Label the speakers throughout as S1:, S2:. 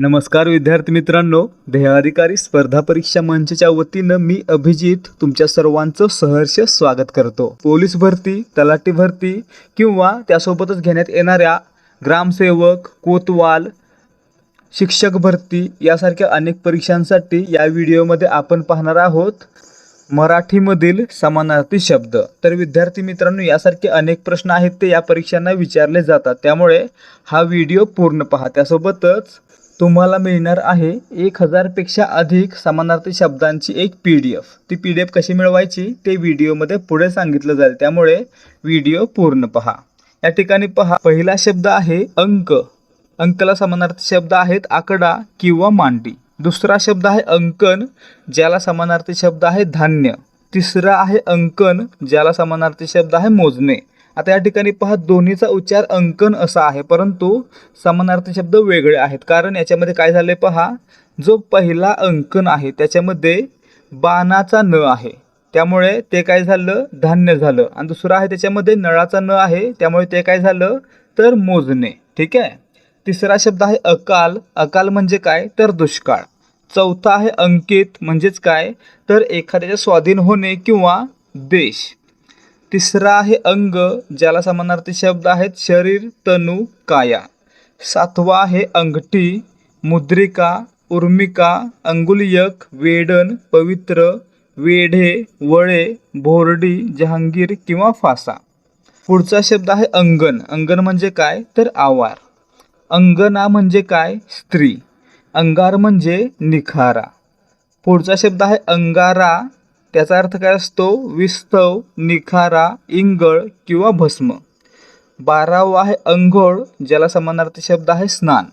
S1: नमस्कार विद्यार्थी मित्रांनो. ध्येयाधिकारी स्पर्धा परीक्षा मंचच्या वतीनं मी अभिजित तुमच्या सर्वांचं सहर्ष स्वागत करतो. पोलीस भरती तलाठी भरती किंवा त्यासोबतच घेण्यात येणाऱ्या ग्रामसेवक कोतवाल शिक्षक भरती यासारख्या अनेक परीक्षांसाठी या व्हिडिओमध्ये आपण पाहणार आहोत. मराठीमधील समानार्थी शब्द. तर विद्यार्थी मित्रांनो यासारखे अनेक प्रश्न आहेत ते या परीक्षांना विचारले जातात. त्यामुळे हा व्हिडिओ पूर्ण पहा. त्यासोबतच तुम्हाला मिळणार आहे एक हजारपेक्षा अधिक समानार्थी शब्दांची एक पी डी एफ. ती पी डी एफ कशी मिळवायची? ते व्हिडिओमध्ये पुढे सांगितलं जाईल. त्यामुळे व्हिडिओ पूर्ण पहा. या ठिकाणी पहा पहिला शब्द आहे अंक. अंकला समानार्थी शब्द आहेत आकडा किंवा मांडी. दुसरा शब्द आहे अंकन ज्याला समानार्थी शब्द आहे धान्य. तिसरा आहे अंकन ज्याला समानार्थी शब्द आहे मोजणे. आता या ठिकाणी पहा दोन्हीचा उच्चार अंकन असा आहे परंतु समानार्थी शब्द वेगळे आहेत. कारण याच्यामध्ये काय झाले पहा जो पहिला अंकन आहे त्याच्यामध्ये बाणाचा न आहे. त्यामुळे ते काय झालं धान्य झालं. आणि दुसरं आहे त्याच्यामध्ये नळाचा न आहे त्यामुळे ते काय झालं तर मोजणे. ठीक आहे? तिसरा शब्द आहे अकाल. अकाल म्हणजे काय? तर दुष्काळ. चौथा आहे अंकित. म्हणजेच काय? तर एखाद्याच्या स्वाधीन होणे किंवा देश. तिसरा आहे अंग ज्याला समानार्थी शब्द आहेत शरीर तनू काया. सातवा आहे अंगठी मुद्रिका उर्मिका अंगुलियक वेडन पवित्र वेढे वळे भोरडी जहांगीर किंवा फासा. पुढचा शब्द आहे अंगण. अंगण म्हणजे काय? तर आवार. अंगना म्हणजे काय? स्त्री. अंगार म्हणजे निखारा. पुढचा शब्द आहे अंगारा. त्याचा अर्थ काय असतो? विस्तव निखारा इंगळ किंवा भस्म. बारावा आहे अंघोळ ज्याला समानार्थी शब्द आहे स्नान.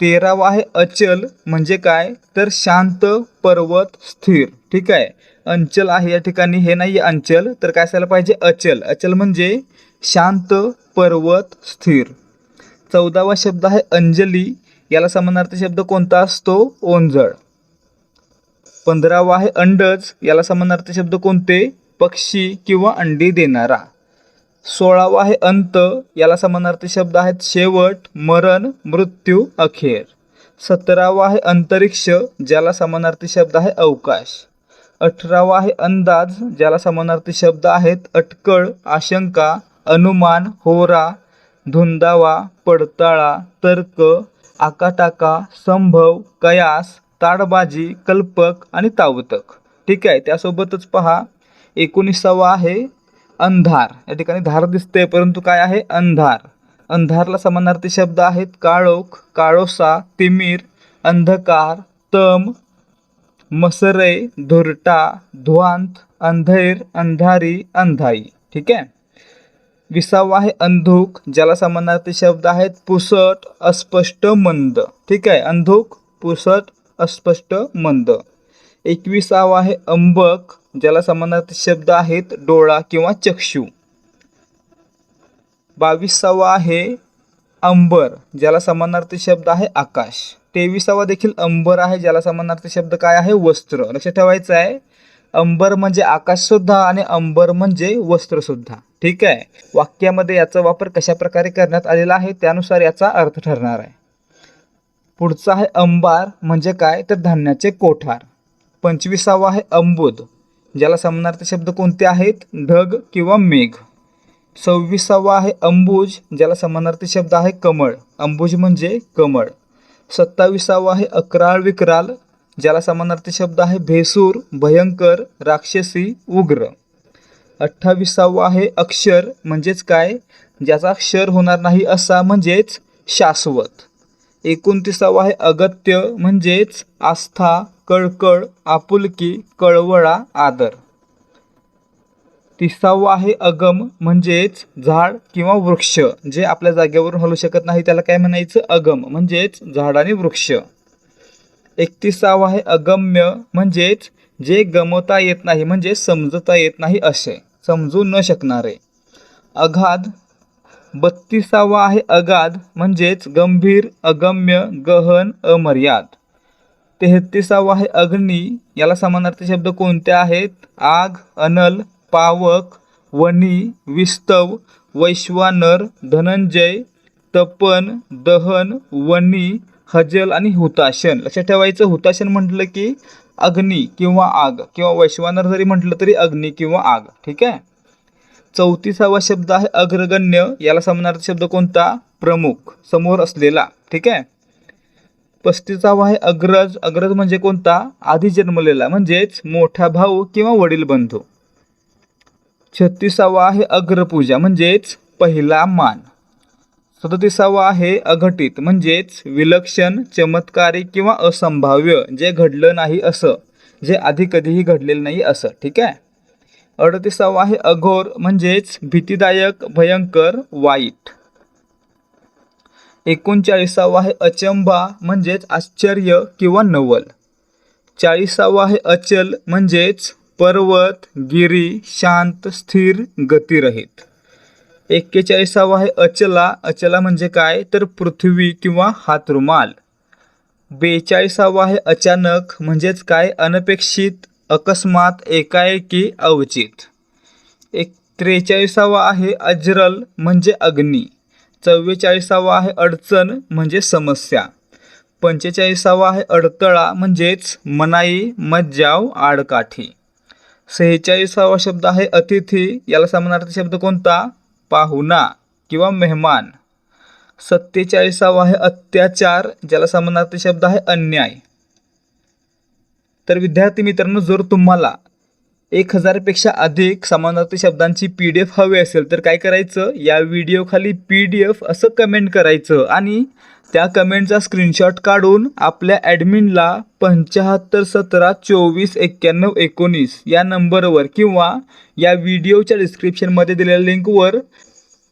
S1: तेरावा आहे अचल म्हणजे काय? तर शांत पर्वत स्थिर. ठीक आहे? अंचल आहे या ठिकाणी हे नाही अंचल. तर काय असायला पाहिजे? अचल. अचल म्हणजे शांत पर्वत स्थिर. चौदावा शब्द आहे अंजली. याला समानार्थी शब्द कोणता असतो? ओंजळ. पंधरावा आहे अंडज. याला समानार्थी शब्द कोणते? पक्षी किंवा अंडी देणारा. सोळावा आहे अंत. याला समानार्थी शब्द आहेत शेवट मरण मृत्यू अखेर. सतरावा आहे अंतरिक्ष ज्याला समानार्थी शब्द आहे अवकाश. अठरावा आहे अंदाज ज्याला समानार्थी शब्द आहेत अटकळ आशंका अनुमान होरा धुंदावा पडताळा तर्क आकाटाका संभव कयास ताडबाजी कल्पक आणि तावतक. ठीक आहे त्यासोबतच पहा एकोणीसावा आहे अंधार. या ठिकाणी धार दिसते परंतु काय आहे? अंधार. अंधारला समानार्थी शब्द आहेत काळोख काळोसा तिमीर अंधकार तम मसरे धुरटा ध्वांत अंधैर अंधारी अंधाई. ठीक आहे? विसावा आहे अंधुक ज्याला समानार्थी शब्द आहेत पुसट अस्पष्ट मंद. ठीक आहे? अंधुक पुसट अस्पष्ट मंद. एकविसावा आहे अंबक ज्याला समानार्थी शब्द आहेत डोळा किंवा चक्षु. बावीसावा आहे अंबर ज्याला समानार्थी शब्द आहे आकाश. तेविसावा देखील अंबर आहे ज्याला समानार्थी शब्द काय आहे? वस्त्र. लक्षात ठेवायचं आहे अंबर म्हणजे आकाश सुद्धा आणि अंबर म्हणजे वस्त्र सुद्धा. ठीक आहे? वाक्यामध्ये याचा वापर कशा प्रकारे करण्यात आलेला आहे? त्यानुसार याचा अर्थ ठरणार आहे. पुढचा आहे अंबार म्हणजे काय? तर धान्याचे कोठार. पंचवीसावा आहे अंबुद ज्याला समानार्थी शब्द कोणते आहेत? ढग किंवा मेघ. सव्वीसावा आहे अंबुज ज्याला समानार्थी शब्द आहे कमळ. अंबुज म्हणजे कमळ. सत्ताविसावा आहे अकराळ विक्राल ज्याला समानार्थी शब्द आहे भेसूर भयंकर राक्षसी उग्र. अठ्ठावीसावा आहे अक्षर म्हणजेच काय? ज्याचा अक्षर होणार नाही असा म्हणजेच शाश्वत. एकोणतीसावा आहे अगत्य म्हणजेच आस्था कळकळ आपुलकी कळवळा आदर. तिसावा आहे अगम म्हणजेच झाड किंवा वृक्ष जे आपल्या जागेवरून हलू शकत नाही त्याला काय म्हणायचं? अगम म्हणजेच झाड आणि वृक्ष. एकतीसावा आहे अगम्य म्हणजेच जे गमवता येत नाही म्हणजे समजता येत नाही असे समजू न शकणारे. अगाध बत्तीसावा आहे अगाध म्हणजेच गंभीर अगम्य गहन अमर्याद. तेहतीसावा आहे अग्नी याला समानार्थी शब्द कोणते आहेत? आग अनल पावक वनी विस्तव वैश्वानर धनंजय तपन दहन वनी हजल आणि हुताशन. लक्षात ठेवायचं हुताशन म्हटलं की अग्नी किंवा आग किंवा वैश्वानर जरी म्हटलं तरी अग्नी किंवा आग. ठीक आहे? चौतीसावा शब्द आहे अग्रगण्य. याला समानार्थी शब्द कोणता? प्रमुख. समोर असलेला. ठीक आहे? पस्तीसावा आहे अग्रज. अग्रज म्हणजे कोणता? आधी जन्मलेला. म्हणजेच मोठा भाऊ किंवा वडील बंधू छत्तीसावा आहे अग्रपूजा. म्हणजेच पहिला मान. सदतीसावा आहे अघटित. म्हणजेच विलक्षण चमत्कारी किंवा असंभाव्य. जे घडलं नाही असं. जे आधी कधीही घडलेलं नाही असं. ठीक आहे? अडतीसावा आहे अघोर म्हणजेच भीतीदायक भयंकर वाईट. एकोणचाळीसावा आहे अचंबा म्हणजेच आश्चर्य किंवा नवल. चाळीसावा आहे अचल म्हणजेच पर्वत गिरी शांत स्थिर गतिरहित. एक्केचाळीसावा आहे अचला अचला म्हणजे काय? तर पृथ्वी किंवा हातरुमाल. बेचाळीसावा आहे अचानक म्हणजेच काय? अनपेक्षित अकस्मात एकाएकी अवचित. एक त्रेचाळीसावा आहे अजरल म्हणजे अग्नी. चव्वेचाळीसावा आहे अडचण म्हणजे समस्या. पंचेचाळीसावा आहे अडथळा म्हणजेच मनाई मज्जाव आडकाठी. सेहेचाळीसावा शब्द आहे अतिथी. याला समानार्थी शब्द कोणता? पाहुणा किंवा मेहमान. सत्तेचाळीसावा आहे अत्याचार. ज्याला समानार्थी शब्द आहे अन्याय. तर विद्यार्थी मित्रांनो जर तुम्हाला एक हजारपेक्षा अधिक समानार्थी शब्दांची पी डी एफ हवी असेल तर काय करायचं? या व्हिडिओखाली पी डी एफ असं कमेंट करायचं आणि त्या कमेंटचा स्क्रीनशॉट काढून आपल्या ॲडमिनला पंच्याहत्तर सतरा चोवीस एक्क्याण्णव एकोणीस या नंबरवर किंवा या व्हिडिओच्या डिस्क्रिप्शनमध्ये दिलेल्या लिंकवर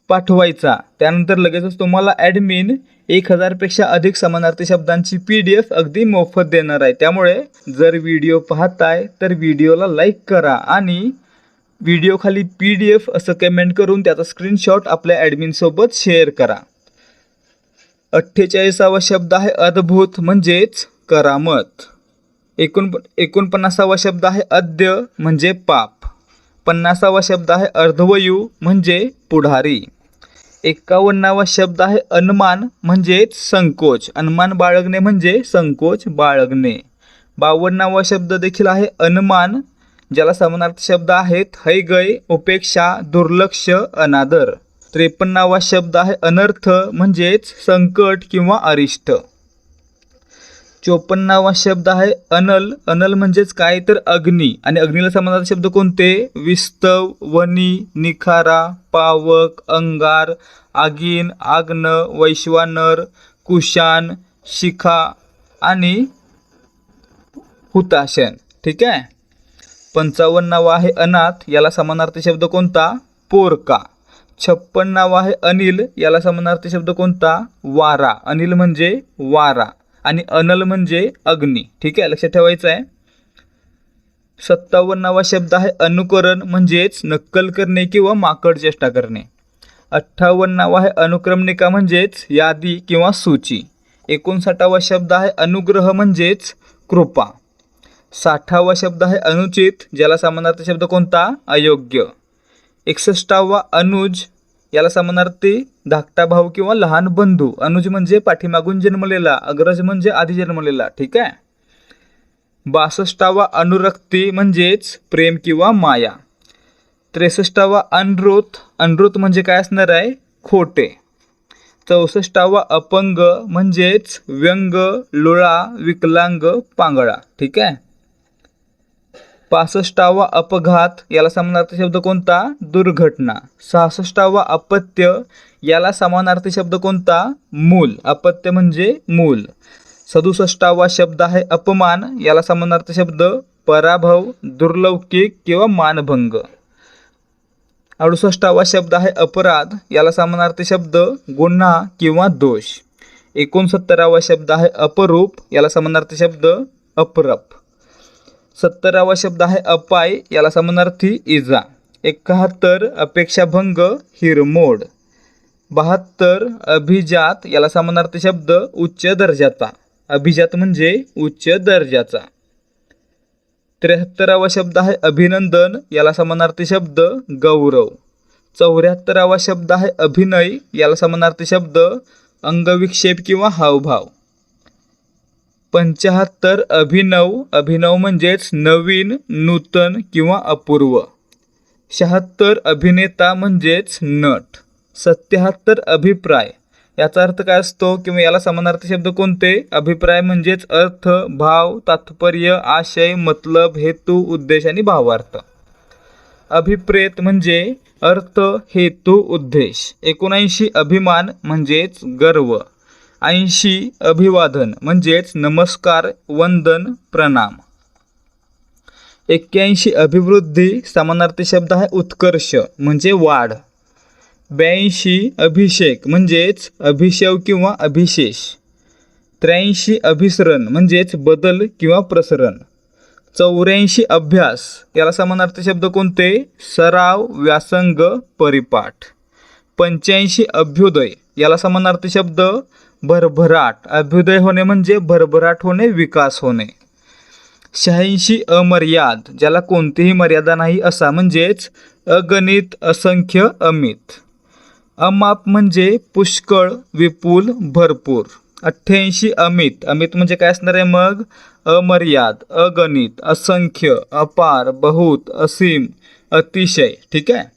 S1: पाठवायचा. त्यानंतर लगेचच तुम्हाला ॲडमिन एक हजारपेक्षा अधिक समानार्थी शब्दांची पी डी एफ अगदी मोफत देणार आहे. त्यामुळे जर व्हिडिओ पाहताय तर व्हिडिओला लाईक करा आणि व्हिडिओखाली पी डी एफ असं कमेंट करून त्याचा स्क्रीनशॉट आपल्या ॲडमिनसोबत शेअर करा. अठ्ठेचाळीसावा शब्द आहे अद्भुत म्हणजेच करामत. एकोण एकोणपन्नासावा शब्द आहे अद्य म्हणजे पाप. पन्नासावा शब्द आहे अर्धवयू म्हणजे पुढारी. एकावन्नावा शब्द आहे अनुमान म्हणजेच संकोच. अनुमान बाळगणे म्हणजे संकोच बाळगणे. बावन्नावा शब्द देखील आहे अनुमान ज्याला समानार्थी शब्द आहेत हैगय उपेक्षा दुर्लक्ष अनादर. त्रेपन्नावा शब्द आहे अनर्थ म्हणजेच संकट किंवा अरिष्ट. चोपन्नावा शब्द आहे अनल. अनल म्हणजेच काय तर अग्नी. आणि अग्नीला समानार्थी शब्द कोणते? विस्तव वनी निखारा पावक अंगार आगीन आग्न वैश्वानर कुशान शिखा आणि हुताशन. ठीक आहे? पंचावन्नावा आहे अनाथ. याला समानार्थी शब्द कोणता? पोरका. छप्पन्नावा आहे अनिल. याला समानार्थी शब्द कोणता? वारा. अनिल म्हणजे वारा. आणि अनल म्हणजे अग्नी. ठीक आहे? लक्षात ठेवायचं आहे. सत्तावन्नावा शब्द आहे अनुकरण म्हणजेच नक्कल करणे किंवा माकड चेष्टा करणे. अठ्ठावन्नावा आहे अनुक्रमणिका म्हणजेच यादी किंवा सूची. एकोणसाठावा शब्द आहे अनुग्रह म्हणजेच कृपा. साठावा शब्द आहे अनुचित ज्याला समानार्थी शब्द कोणता? अयोग्य. एकसष्टावा अनुज याला समानार्थी धाकटा भाऊ किंवा लहान बंधू. अनुज म्हणजे पाठीमागून जन्मलेला अग्रज म्हणजे आधी जन्मलेला ठीक आहे? बासष्टावा अनुरक्ती म्हणजेच प्रेम किंवा माया. त्रेसष्टावा अनृत अनृत म्हणजे काय असणार आहे? खोटे. चौसष्टावा अपंग म्हणजेच व्यंग लोळा विकलांग पांगळा ठीक आहे? पासष्टावा अपघात याला समानार्थी शब्द कोणता? दुर्घटना. सहासष्टावा अपत्य याला समानार्थी शब्द कोणता? मूल. अपत्य म्हणजे मूल. सदुसष्टावा शब्द आहे अपमान याला समानार्थी शब्द पराभव दुर्लौकिक किंवा मानभंग. अडुसष्टावा शब्द आहे अपराध याला समानार्थी शब्द गुन्हा किंवा दोष. एकोणसत्तरावा शब्द आहे अपरूप याला समानार्थी शब्द अपरप. सत्तरावा शब्द आहे अपाय याला समानार्थी इजा. एकाहत्तर अपेक्षाभंग हिरमोड. बहात्तर अभिजात याला समानार्थी शब्द उच्च दर्जाचा. अभिजात म्हणजे उच्च दर्जाचा. त्र्याहत्तरावा शब्द आहे अभिनंदन याला समानार्थी शब्द गौरव. चौऱ्याहत्तरावा शब्द आहे अभिनय याला समानार्थी शब्द अंगविक्षेप किंवा हावभाव. पंचाहत्तर अभिनव अभिनव म्हणजेच नवीन नूतन किंवा अपूर्व. शहात्तर अभिनेता म्हणजेच नट. सत्याहत्तर अभिप्राय. याचा अर्थ काय असतो किंवा याला समानार्थी शब्द कोणते? अभिप्राय म्हणजेच अर्थ भाव तात्पर्य आशय मतलब हेतू उद्देश आणि भावार्थ. अभिप्रेत म्हणजे अर्थ हेतू उद्देश. एकोणऐंशी अभिमान म्हणजेच गर्व. ऐंशी अभिवादन म्हणजेच नमस्कार वंदन प्रणाम. एक्क्याऐंशी अभिवृद्धी समानार्थी शब्द आहे उत्कर्ष म्हणजे वाढ. ब्याऐंशी अभिषेक म्हणजेच अभिषेव किंवा अभिशेष. त्र्याऐंशी अभिसरण म्हणजेच बदल किंवा प्रसरण. चौऱ्याऐंशी अभ्यास याला समानार्थी शब्द कोणते? सराव व्यासंग परिपाठ. पंच्याऐंशी अभ्युदय याला समानार्थी शब्द भरभराट अभ्युदय होणे म्हणजे भरभराट होणे विकास होणे. शहाऐंशी अमर्याद ज्याला कोणतीही मर्यादा नाही असा म्हणजेच अगणित असंख्य अमित. अमाप म्हणजे पुष्कळ विपुल भरपूर. अठ्ठ्याऐंशी अमित अमित म्हणजे काय असणार आहे मग? अमर्याद अगणित असंख्य अपार बहुत असीम अतिशय. ठीक आहे?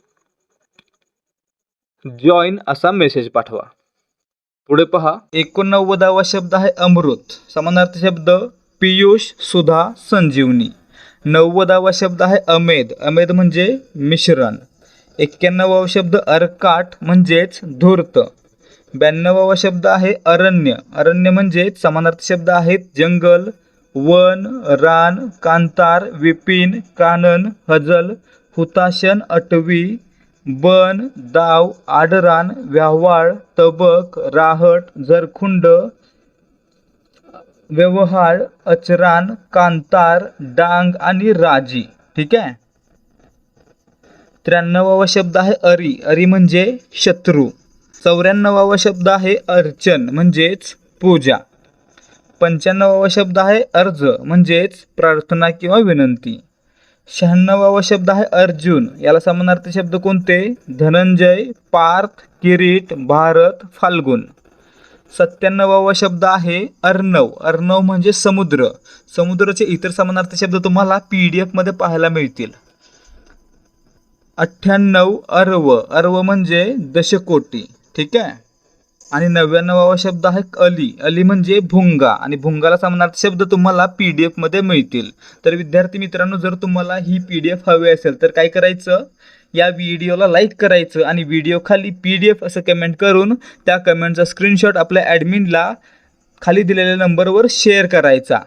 S1: जॉईन असा मेसेज पाठवा. पुढे पहा. एकोणनव्वदावा शब्द आहे अमृत. समानार्थी शब्द पियुष सुधा संजीवनी. नव्वदावा शब्द आहे अमेद अमेद म्हणजे मिश्रण. एक्क्याण्णवावा शब्द अर्काट म्हणजेच धूर्त. ब्याण्णवावा शब्द आहे अरण्य. अरण्य म्हणजे समानार्थी शब्द आहेत जंगल वन रान कांतार विपिन कानन हजल हुताशन अटवी बन दाव आडरान व्यवहार तबक राहट जरखुंड व्यवहार अचरान कांतार डांग आणि राजी. ठीक आहे? त्र्याण्णवावा शब्द आहे अरी. अरी म्हणजे शत्रू. चौऱ्याण्णवावा शब्द आहे अर्चन म्हणजेच पूजा. पंच्याण्णवावा शब्द आहे अर्ज म्हणजेच प्रार्थना किंवा विनंती. शहाण्णवावा शब्द आहे अर्जुन. याला समानार्थी शब्द कोणते? धनंजय पार्थ किरीट भारत फाल्गुन. सत्त्याण्णवावा शब्द आहे अर्णव. अर्णव म्हणजे समुद्र. समुद्राचे इतर समानार्थी शब्द तुम्हाला पी डी एफमध्ये पाहायला मिळतील. अठ्ठ्याण्णव अर्व. अर्व म्हणजे दशकोटी. ठीक आहे? आणि नव्याण्णवावा शब्द आहे अली. अली म्हणजे भुंगा. आणि भुंगाला समानार्थी शब्द तुम्हाला पी डी एफमध्ये मिळतील. तर विद्यार्थी मित्रांनो जर तुम्हाला ही पी डी एफ हवी असेल तर काय करायचं? या व्हिडिओला लाईक करायचं आणि व्हिडिओ खाली पी डी एफ असं कमेंट करून त्या कमेंटचा स्क्रीनशॉट आपल्या ॲडमिनला खाली दिलेल्या नंबरवर शेअर करायचा.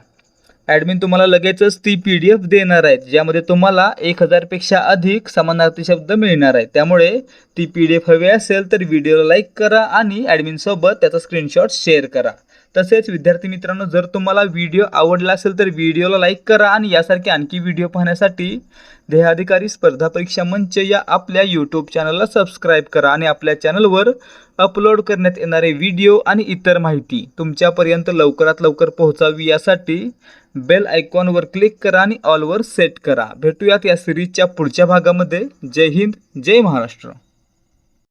S1: ॲडमिन तुम्हाला लगेचच ती पी डी एफ देणार आहेत ज्यामध्ये तुम्हाला एक हजारपेक्षा अधिक समानार्थी शब्द मिळणार आहेत. त्यामुळे ती पी डी एफ हवी असेल तर व्हिडिओला लाईक करा आणि ॲडमिनसोबत त्याचा स्क्रीनशॉट शेअर करा. तसेच विद्यार्थी मित्रांनो जर तुम्हाला व्हिडिओ आवडला असेल तर व्हिडिओला लाईक करा आणि यासारखे आणखी व्हिडिओ पाहण्यासाठी देहाधिकारी स्पर्धा परीक्षा मंच या आपल्या यूट्यूब चॅनलला सबस्क्राईब करा आणि आपल्या चॅनलवर अपलोड करण्यात येणारे व्हिडिओ आणि इतर माहिती तुमच्यापर्यंत लवकरात लवकर पोहोचावी यासाठी बेल आयकॉनवर क्लिक करा आणि ऑलवर सेट करा. भेटूयात या सिरीजच्या पुढच्या भागामध्ये. जय हिंद जय महाराष्ट्र.